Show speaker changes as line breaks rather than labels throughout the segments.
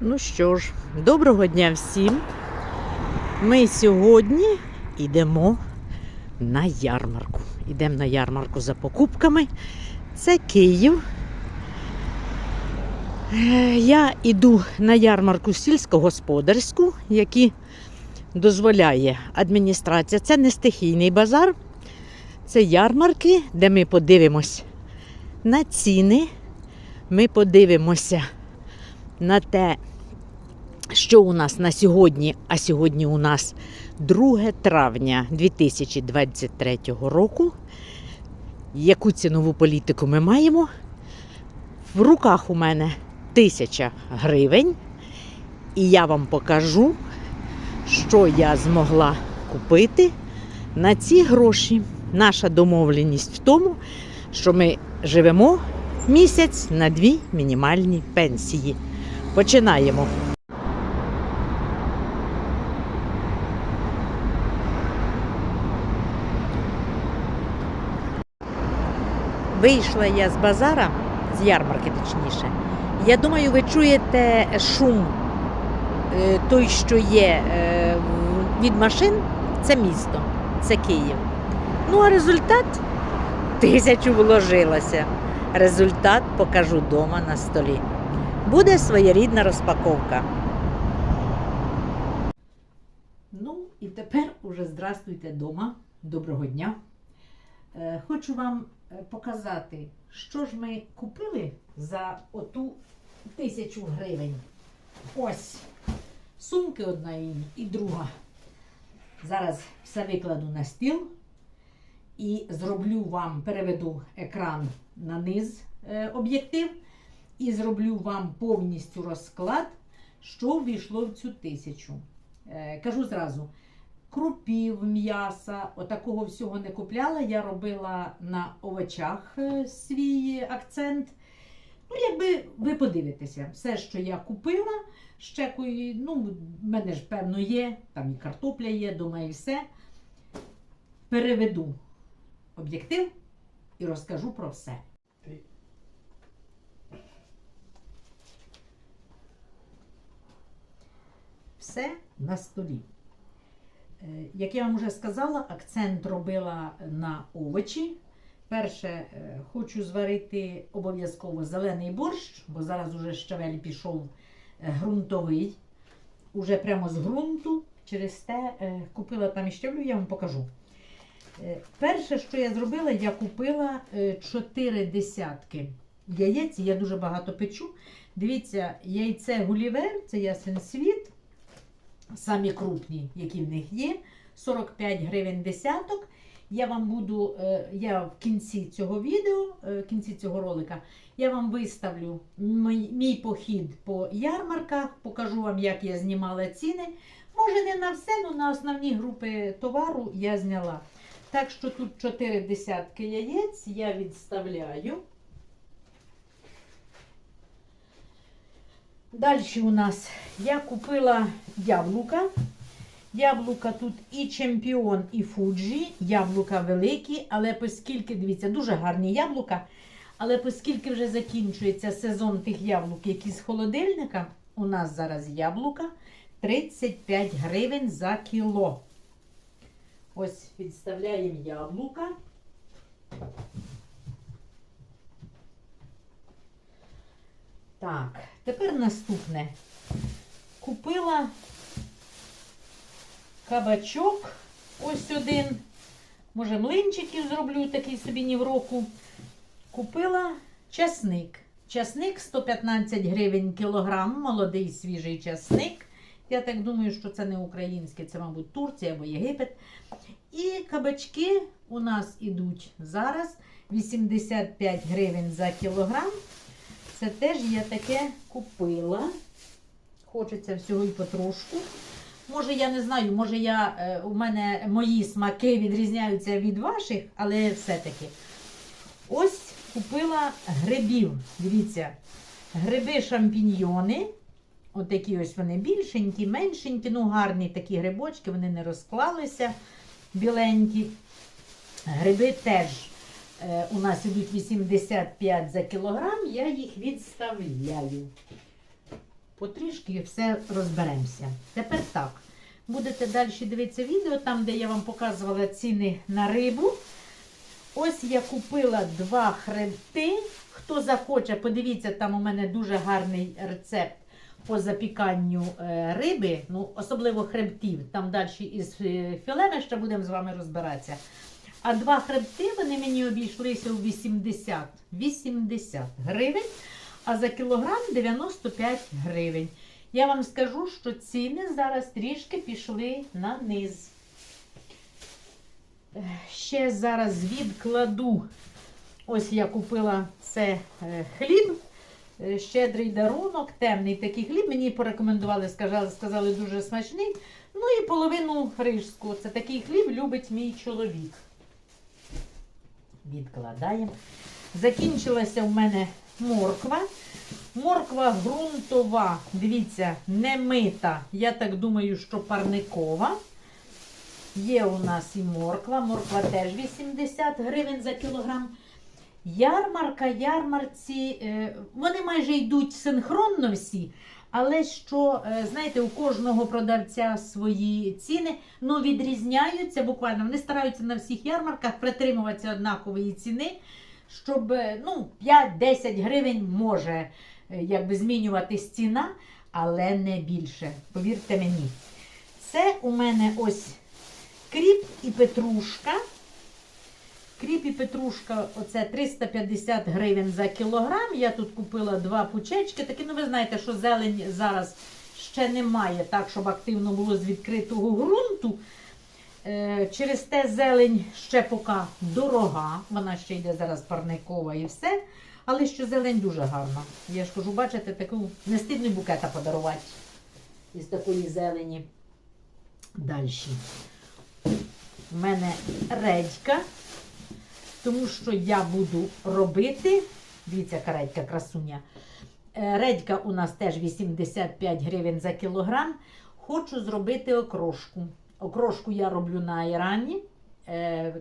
Ну що ж, доброго дня всім. Ми сьогодні йдемо на ярмарку. Йдемо на ярмарку за покупками. Це Київ. Е, Я йду на ярмарку сільськогосподарську, які дозволяє адміністрація. Це не стихійний базар, це ярмарки, де ми подивимось на ціни. Ми подивимося на те, що у нас на сьогодні, а сьогодні у нас 2 травня 2023 року. Яку цінову політику ми маємо? В руках у мене тисяча гривень, і я вам покажу, що я змогла купити на ці гроші. Наша домовленість в тому, що ми живемо місяць на дві мінімальні пенсії. Починаємо. Вийшла я з базара, з ярмарки точніше. Я думаю, ви чуєте шум е, той, що є е, від машин, це місто, це Київ. Ну, а результат тисячу вложилася. Результат покажу вдома на столі. Буде своєрідна розпаковка. Ну і тепер уже здравствуйте вдома. Доброго дня. Е, Хочу вам показати, що ж ми купили за оту тисячу гривень. Ось сумки одна і друга. Зараз все викладу на стіл і зроблю вам, переведу екран на низ е, об'єктив і зроблю вам повністю розклад, що ввійшло в цю тисячу. Е, кажу зразу, крупів, м'яса, отакого всього не купляла. Я робила на овочах е, свій акцент. Ну, якби ви подивитеся, все, що я купила, ще кої- ну, в мене ж певно є, там і картопля є, дома і все. Переведу об'єктив і розкажу про все. Все на столі. Е, Як я вам вже сказала, акцент робила на овочі. Перше, е, хочу зварити обов'язково зелений борщ, бо зараз уже щавель пішов е, ґрунтовий, уже прямо з ґрунту. Через те купила там і щавлю, я вам покажу. Перше, що я зробила, я купила 4 десятки яєць. Я дуже багато печу. Дивіться, яйце Гулівер, це ясен світ, самі крупні, які в них є. 45 гривень десяток. Я вам буду, е, я в кінці цього відео, е, в кінці цього ролика, я вам виставлю мій, мій похід по ярмарках, покажу вам, як я знімала ціни. Може, не на все, але на основні групи товару я зняла. Так що тут 4 десятки яєць я відставляю. Далі у нас я купила яблука. Яблука тут і чемпіон, і фуджі. Яблука великі, але оскільки, дивіться, дуже гарні яблука. Але оскільки вже закінчується сезон тих яблук, які з холодильника, у нас зараз яблука 35 гривень за кіло. Ось відставляємо яблука. Так, тепер наступне. Купила кабачок. Ось один. Може, млинчиків зроблю такий собі ні в року. Купила часник. Часник 115 гривень кілограм, молодий свіжий часник. Я так думаю, що це не українське, це, мабуть, Турція або Єгипет. І кабачки у нас ідуть зараз 85 гривень за кілограм. Це теж я таке купила. Хочеться всього і потрошку. Може, я не знаю, може я, е, у мене мої смаки відрізняються від ваших, але все-таки. Ось купила грибів. Дивіться, гриби шампіньйони. Отакі ось вони більшенькі, меншенькі, ну гарні такі грибочки, вони не розклалися біленькі. Гриби теж у нас ідуть 85 за кілограм, я їх відставляю. потрішки все розберемося. Тепер так. Будете далі дивитися відео, там, де я вам показувала ціни на рибу. Ось я купила два хребти. Хто захоче, подивіться, там у мене дуже гарний рецепт по запіканню е, риби, ну, особливо хребтів. Там далі із е, філе ми ще будемо з вами розбиратися. А два хребти вони мені обійшлися у 80, 80 гривень, а за кілограм 95 гривень. Я вам скажу, що ціни зараз трішки пішли на низ. Е, Ще зараз відкладу. Ось я купила це е, хліб. е, Щедрий дарунок, темний такий хліб. Мені порекомендували, сказали, сказали дуже смачний. Ну і половину рижську. Це такий хліб любить мій чоловік. Відкладаємо. Закінчилася в мене морква. Морква ґрунтова, дивіться, не мита. Я так думаю, що парникова. Є у нас і морква. Морква теж 80 гривень за кілограм. Ярмарка, ярмарці, е, вони майже йдуть синхронно всі. Але що, е, знаєте, у кожного продавця свої ціни, ну відрізняються буквально. Вони стараються на всіх ярмарках притримуватися однакової ціни, щоб е, ну, 5-10 гривень може е, якби змінюватись ціна, але не більше. Повірте мені. Це у мене ось кріп і петрушка. Кріп і петрушка, оце 350 гривень за кілограм. Я тут купила два пучечки. Такі, ну ви знаєте, що зелень зараз ще немає, так, щоб активно було з відкритого ґрунту. Е, через те зелень ще поки дорога, вона ще йде зараз парникова і все. Але що зелень дуже гарна. Я ж кажу, бачите, таку не стидно й букета подарувати із такої зелені. Далі. У мене редька, тому що я буду робити. Дивіться, яка редька, красуня. Е, Редька у нас теж 85 гривень за кілограм. Хочу зробити окрошку. Окрошку я роблю на айрані. Е,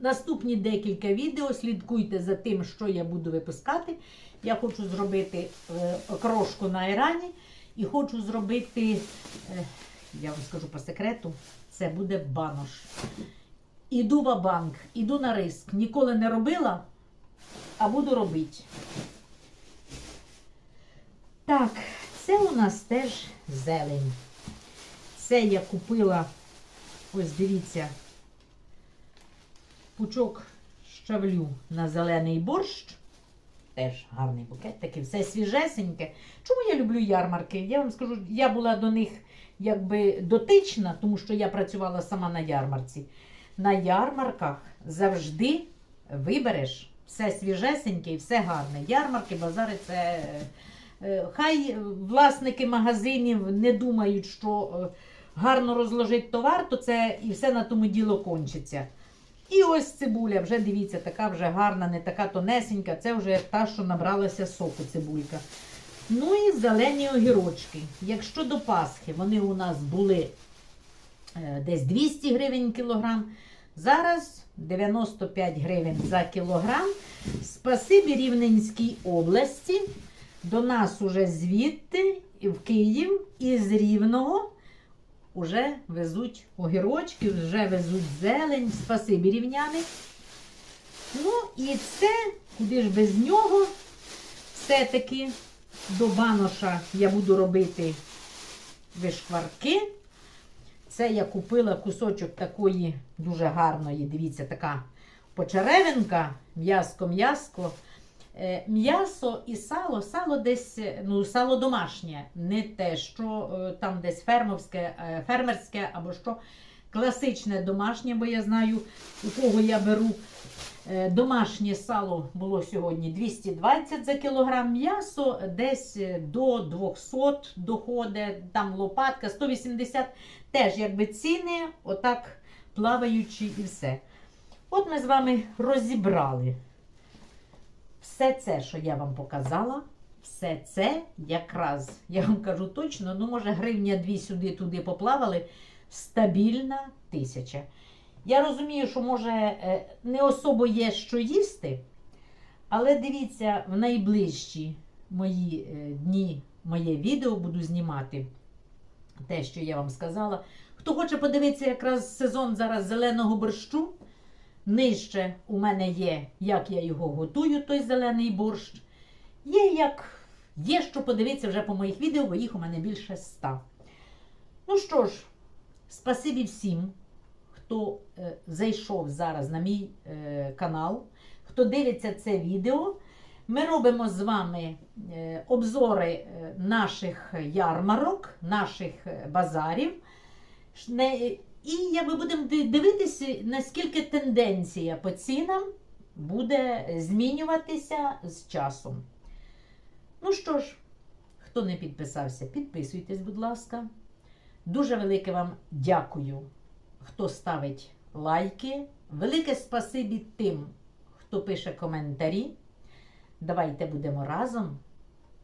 наступні декілька відео слідкуйте за тим, що я буду випускати. Я хочу зробити е, окрошку на айрані і хочу зробити, я вам скажу по секрету, це буде банош. Іду в банк, іду на риск. Ніколи не робила, а буду робити. Так, це у нас теж зелень. Це я купила, ось дивіться, пучок щавлю на зелений борщ. Теж гарний букет, такий все свіжесеньке. Чому я люблю ярмарки? Я вам скажу, я була до них якби дотична, тому що я працювала сама на ярмарці. На ярмарках завжди вибереш все свіжесеньке і все гарне. Ярмарки, базари це. е, Хай власники магазинів не думають, що е, гарно розложить товар, то це і все на тому діло кончиться. І ось цибуля, вже дивіться, така вже гарна, не така тонесенька. Це вже та, що набралася соку цибулька. Ну і зелені огірочки. Якщо до Пасхи вони у нас були е, десь 200 гривень кілограм, зараз 95 гривень за кілограм. Спасибі Рівненській області. До нас уже звідти, і в Київ, із Рівного вже везуть огірочки, вже везуть зелень, спасибі рівняни. Ну і це, куди ж без нього, все-таки до баноша я буду робити вишкварки. Це я купила кусочок такої дуже гарної, дивіться, така почеревинка, м'яско-м'яско. Е, М'ясо і сало, сало десь, ну, сало домашнє, не те, що е, там десь фермовське, е, фермерське або що. Класичне домашнє, бо я знаю, у кого я беру. Е, Домашнє сало було сьогодні 220 за кілограм, м'ясо десь е, до 200 доходить, там лопатка 180, теж якби ціни, отак плаваючі і все. От ми з вами розібрали. Все це, що я вам показала, все це якраз, я вам кажу точно, ну, може, гривня дві сюди-туди поплавали, стабільна тисяча. Я розумію, що може е, не особо є що їсти, але дивіться, в найближчі мої е, дні моє відео буду знімати те, що я вам сказала. Хто хоче подивитися якраз сезон зараз зеленого борщу, нижче у мене є, як я його готую, той зелений борщ. Є як є, що подивитися вже по моїх відео, бо їх у мене більше ста. Ну що ж, спасибі всім, хто е, зайшов зараз на мій е, канал, хто дивиться це відео. Ми робимо з вами е, обзори наших ярмарок, наших базарів. І ми будемо дивитися, наскільки тенденція по цінам буде змінюватися з часом. Ну що ж, хто не підписався, підписуйтесь, будь ласка. Дуже велике вам дякую, хто ставить лайки. Велике спасибі тим, хто пише коментарі. Давайте будемо разом,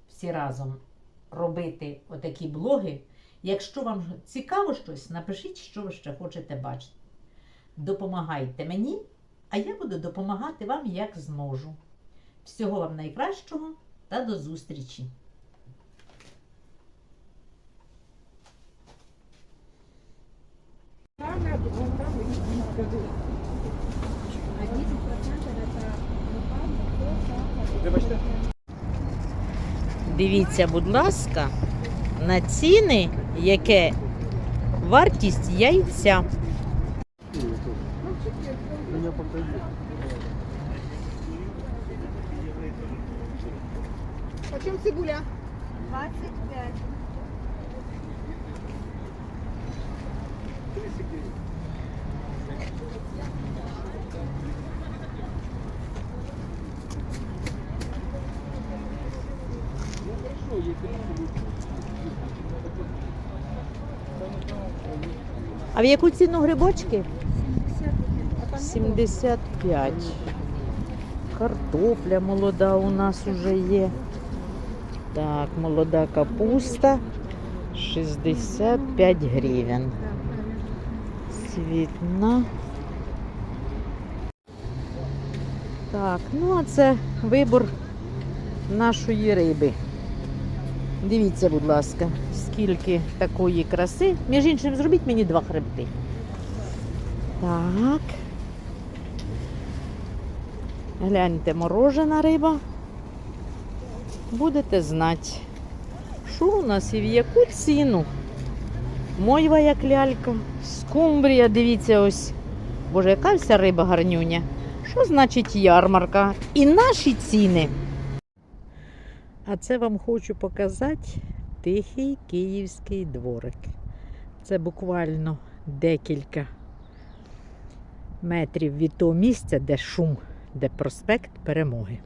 всі разом робити отакі блоги. Якщо вам цікаво щось, напишіть, що ви ще хочете бачити. Допомагайте мені, а я буду допомагати вам як зможу. Всього вам найкращого та до зустрічі! Дивіться, будь ласка, на ціни, яке вартість яйця.
Почем цибуля?
25.
А в яку ціну грибочки? 75. Картопля молода у нас уже є. Так, молода капуста 65 гривень. Цвітна. Так, ну а це вибор нашої риби. Дивіться, будь ласка, скільки такої краси. Між іншим, зробіть мені два хребти. Так. Гляньте, морожена риба. Будете знати, що у нас і в яку ціну. Мойва як лялька, скумбрія, дивіться ось. Боже, яка вся риба гарнюня. Що значить ярмарка? І наші ціни. А це вам хочу показати тихий київський дворик. Це буквально декілька метрів від того місця, де шум, де проспект Перемоги.